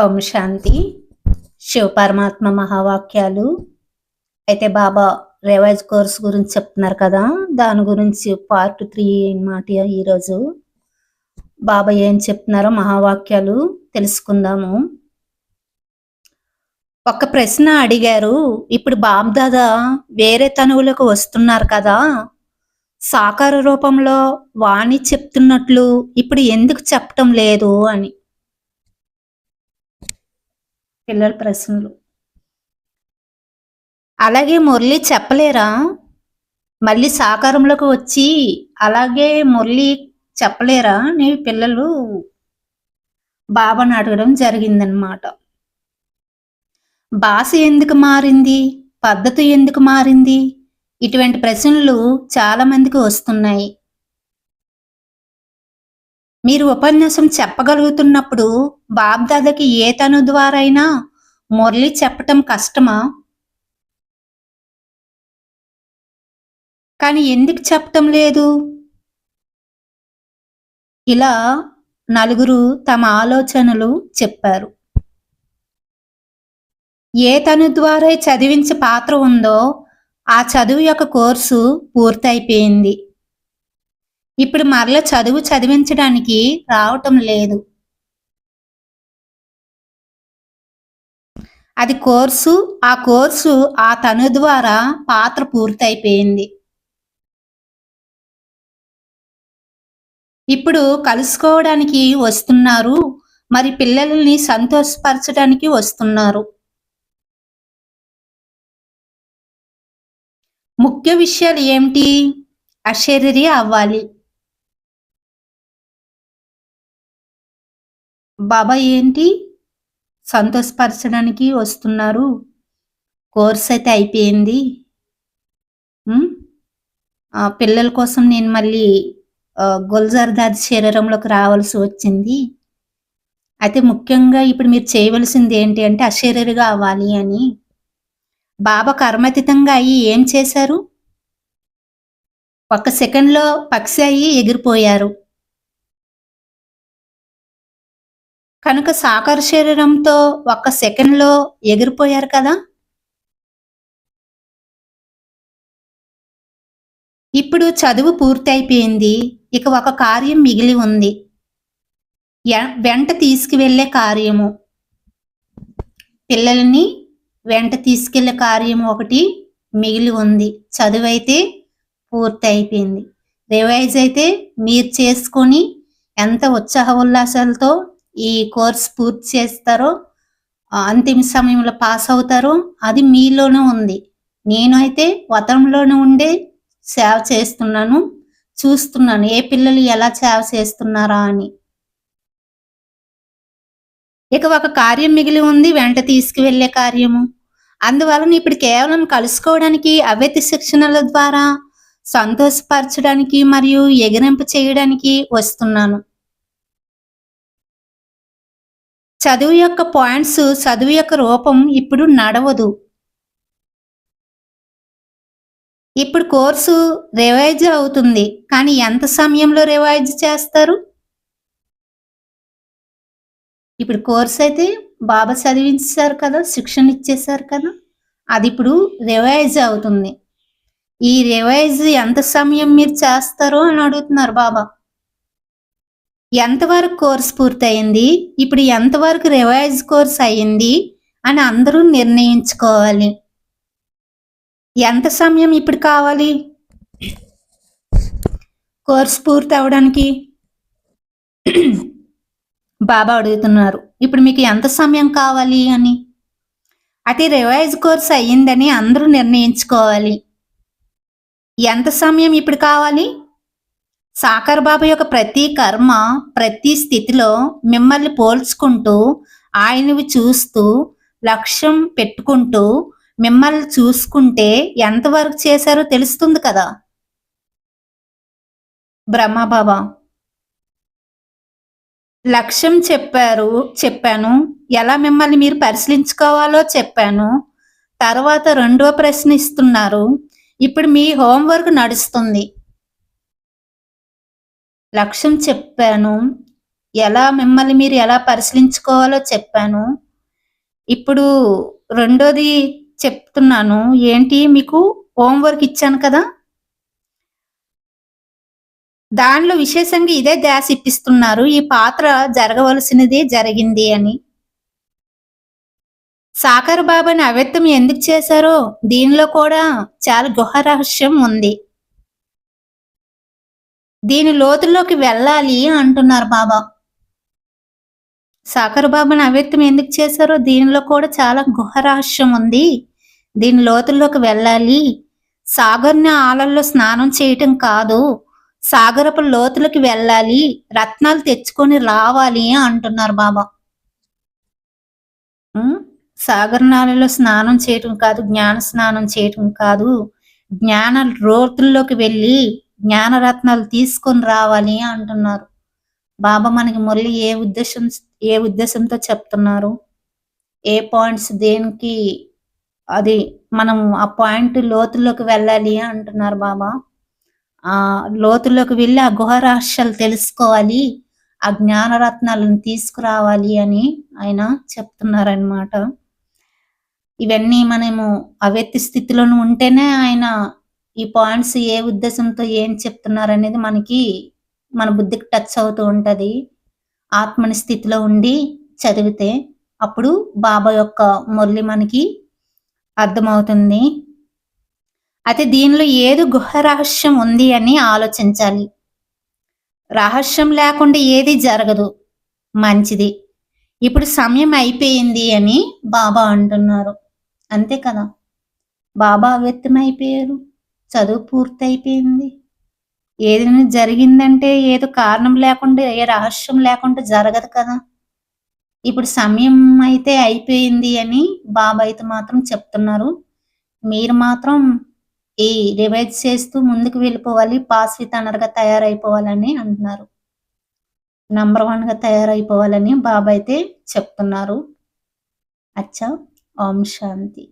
ఓం శాంతి. శివ పరమాత్మ మహావాక్యాలు. అయితే బాబా revise course గురించి చెప్తున్నారు కదా దాని గురించి పార్ట్ త్రీ అనమాట ఈరోజు. బాబా ఏం చెప్తున్నారో మహావాక్యాలు తెలుసుకుందాము. ఒక ప్రశ్న అడిగారు. ఇప్పుడు బాబ్దాదా వేరే తనువులకు వస్తున్నారు కదా సాకార రూపంలో వాణి చెప్తున్నట్లు ఇప్పుడు ఎందుకు చెప్పటం లేదు అని. పిల్లల ప్రశ్నలు. అలాగే మురళి చెప్పలేరా? మళ్ళీ సాకారంలోకి వచ్చి అలాగే మురళి చెప్పలేరా? నీ పిల్లలు. బాబాను అడగడం జరిగిందనమాట భాష ఎందుకు మారింది? పద్ధతి ఎందుకు మారింది? ఇటువంటి ప్రశ్నలు చాలా మందికి వస్తున్నాయి. మీరు ఉపన్యాసం చెప్పగలుగుతున్నప్పుడు బాబ్దాదకి ఏ తను ద్వారా అయినా మురళి చెప్పటం కష్టమా? కానీ ఎందుకు చెప్పటం లేదు? ఇలా నలుగురు తమ ఆలోచనలు చెప్పారు. ఏ తను ద్వారా చదివించే పాత్ర ఉందో ఆ చదువు యొక్క కోర్సు పూర్తయిపోయింది. ఇప్పుడు మరల చదువు చదివించడానికి రావటం లేదు. అది కోర్సు ఆ కోర్సు ఆ తను ద్వారా పాత్ర పూర్తయిపోయింది. ఇప్పుడు కలుసుకోవడానికి వస్తున్నారు మరి పిల్లల్ని సంతోషపరచడానికి వస్తున్నారు. ముఖ్య విషయాలు ఏమిటి? అశరీరి అవ్వాలి. బాబా ఏంటి? సంతోషపరచడానికి వస్తున్నారు. కోర్స్ అయితే అయిపోయింది. పిల్లల కోసం నేను మళ్ళీ గుల్జర్దాది శరీరంలోకి రావాల్సి వచ్చింది. అయితే ముఖ్యంగా ఇప్పుడు మీరు చేయవలసింది ఏంటి అంటే అశరీరిగా అవ్వాలి అని. బాబా కర్మతీతంగా అయ్యి ఏం చేశారు? ఒక సెకండ్లో పక్షి అయ్యి ఎగిరిపోయారు. కనుక సాకార శరీరంతో ఒక్క సెకండ్లో ఎగిరిపోయారు కదా? ఇప్పుడు చదువు పూర్తయిపోయింది. ఇక ఒక కార్యం మిగిలి ఉంది. వెంట తీసుకువెళ్ళే కార్యము. పిల్లల్ని వెంట తీసుకెళ్ళే కార్యం ఒకటి మిగిలి ఉంది. చదువు అయితే పూర్తి అయిపోయింది రివైజ్ అయితే మీరు చేసుకొని ఎంత ఉత్సాహ ఉల్లాసాలతో ఈ కోర్స్ పూర్తి చేస్తారో అంతిమ సమయంలో పాస్ అవుతారో అది మీలోనే ఉంది. నేను అయితే వతంలోనే ఉండే సేవ చేస్తున్నాను చూస్తున్నాను ఏ పిల్లలు ఎలా సేవ చేస్తున్నారా అని. ఇక ఒక కార్యం మిగిలి ఉంది వెంట తీసుకువెళ్ళే కార్యము. అందువలన ఇప్పుడు కేవలం కలుసుకోవడానికి అవ్యతి శిక్షణల ద్వారా సంతోషపరచడానికి మరియు ఎగిరింపు చేయడానికి వస్తున్నాను. చదువు యొక్క పాయింట్స్ చదువు యొక్క రూపం ఇప్పుడు నడవదు. ఇప్పుడు కోర్సు రివైజ్ అవుతుంది. కానీ ఎంత సమయంలో రివైజ్ చేస్తారు? ఇప్పుడు కోర్స్ అయితే బాబా చదివించారు కదా శిక్షణ ఇచ్చేసారు కదా అది ఇప్పుడు రివైజ్ అవుతుంది. ఈ రివైజ్ ఎంత సమయం మీరు చేస్తారో అని అడుగుతున్నారు బాబా. ఎంతవరకు కోర్స్ పూర్తయింది? ఇప్పుడు ఎంతవరకు రివైజ్ కోర్స్ అయ్యింది? అని అందరూ నిర్ణయించుకోవాలి. ఎంత సమయం ఇప్పుడు కావాలి? కోర్స్ పూర్తి అవడానికి బాబా అడుగుతున్నారు. ఇప్పుడు మీకు ఎంత సమయం కావాలి అని? అది రివైజ్ కోర్స్ అయ్యిందని అందరూ నిర్ణయించుకోవాలి. ఎంత సమయం ఇప్పుడు కావాలి? సాకర్ బాబు యొక్క ప్రతి కర్మ ప్రతి స్థితిలో మిమ్మల్ని పోల్చుకుంటూ ఆయనవి చూస్తూ లక్ష్యం పెట్టుకుంటూ మిమ్మల్ని చూసుకుంటే ఎంతవరకు చేశారో తెలుస్తుంది కదా? బ్రహ్మబాబా లక్ష్యం చెప్పారు చెప్పాను. ఎలా మిమ్మల్ని మీరు పరిశీలించుకోవాలో చెప్పాను. తర్వాత రెండో ప్రశ్న ఇస్తున్నారు. ఇప్పుడు మీ హోంవర్క్ నడుస్తుంది. లక్ష్యం చెప్పాను. ఎలా మిమ్మల్ని మీరు ఎలా పరిశీలించుకోవాలో చెప్పాను. ఇప్పుడు రెండోది చెప్తున్నాను. ఏంటి? మీకు హోంవర్క్ ఇచ్చాను కదా? దానిలో విశేషంగా ఇదే ధ్యాస ఇప్పిస్తున్నారు. ఈ పాత్ర జరగవలసినది జరిగింది అని. సాకర్ బాబాని అవ్యక్తం ఎందుకు చేశారో? దీనిలో కూడా చాలా గుహ రహస్యం ఉంది. దీని లోతుల్లోకి వెళ్ళాలి అంటున్నారు బాబా. సాకర్ బాబాని అవ్యక్తం ఎందుకు చేశారో దీనిలో కూడా చాలా గుహ రహస్యం ఉంది. దీని లోతుల్లోకి వెళ్ళాలి. సాగర్ని ఆలల్లో స్నానం చేయటం కాదు. సాగరపు లోతులకి వెళ్ళాలి. రత్నాలు తెచ్చుకొని రావాలి అంటున్నారు బాబా. ఉమ్, సాగర్ స్నానం చేయటం కాదు జ్ఞాన స్నానం చేయటం కాదు. జ్ఞాన లోతుల్లోకి వెళ్ళి జ్ఞానరత్నాలు తీసుకొని రావాలి అంటున్నారు. బాబా మనకి మురళి ఏ ఉద్దేశం ఏ ఉద్దేశంతో చెప్తున్నారు? ఏ పాయింట్స్ దేనికి అది మనం ఆ పాయింట్ లోతుల్లోకి వెళ్ళాలి అంటున్నారు బాబా. ఆ లోతుల్లోకి వెళ్ళి ఆ గుహ రహస్యాలు తెలుసుకోవాలి ఆ జ్ఞానరత్నాలను తీసుకురావాలి అని ఆయన చెప్తున్నారనమాట ఇవన్నీ మనము అవ్యక్తి స్థితిలో ఉంటేనే ఆయన ఈ పాయింట్స్ ఏ ఉద్దేశంతో ఏం చెప్తున్నారు అనేది మనకి మన బుద్ధికి టచ్ అవుతూ ఉంటుంది. ఆత్మని స్థితిలో ఉండి చదివితే అప్పుడు బాబా యొక్క మురళి మనకి అర్థమవుతుంది. అయితే దీనిలో ఏది గుహ రహస్యం ఉంది అని ఆలోచించాలి. రహస్యం లేకుండా ఏది జరగదు. మంచిది. ఇప్పుడు సమయం అయిపోయింది అని బాబా అంటున్నారు. అంతే కదా? బాబా వ్యక్తం అయిపోయారు చదువు పూర్తి అయిపోయింది ఏదైనా జరిగిందంటే ఏదో కారణం లేకుండా ఏ రహస్యం లేకుండా జరగదు కదా. ఇప్పుడు సమయం అయితే అయిపోయింది అని బాబాయితో అయితే మాత్రం చెప్తున్నారు. మీరు మాత్రం ఈ రివైజ్ చేస్తూ ముందుకు వెళ్ళిపోవాలి పాస్ విత్ అనర్గా తయారైపోవాలని అంటున్నారు. నంబర్ వన్గా తయారైపోవాలని బాబా అయితే చెప్తున్నారు. అచ్చా ఓం శాంతి.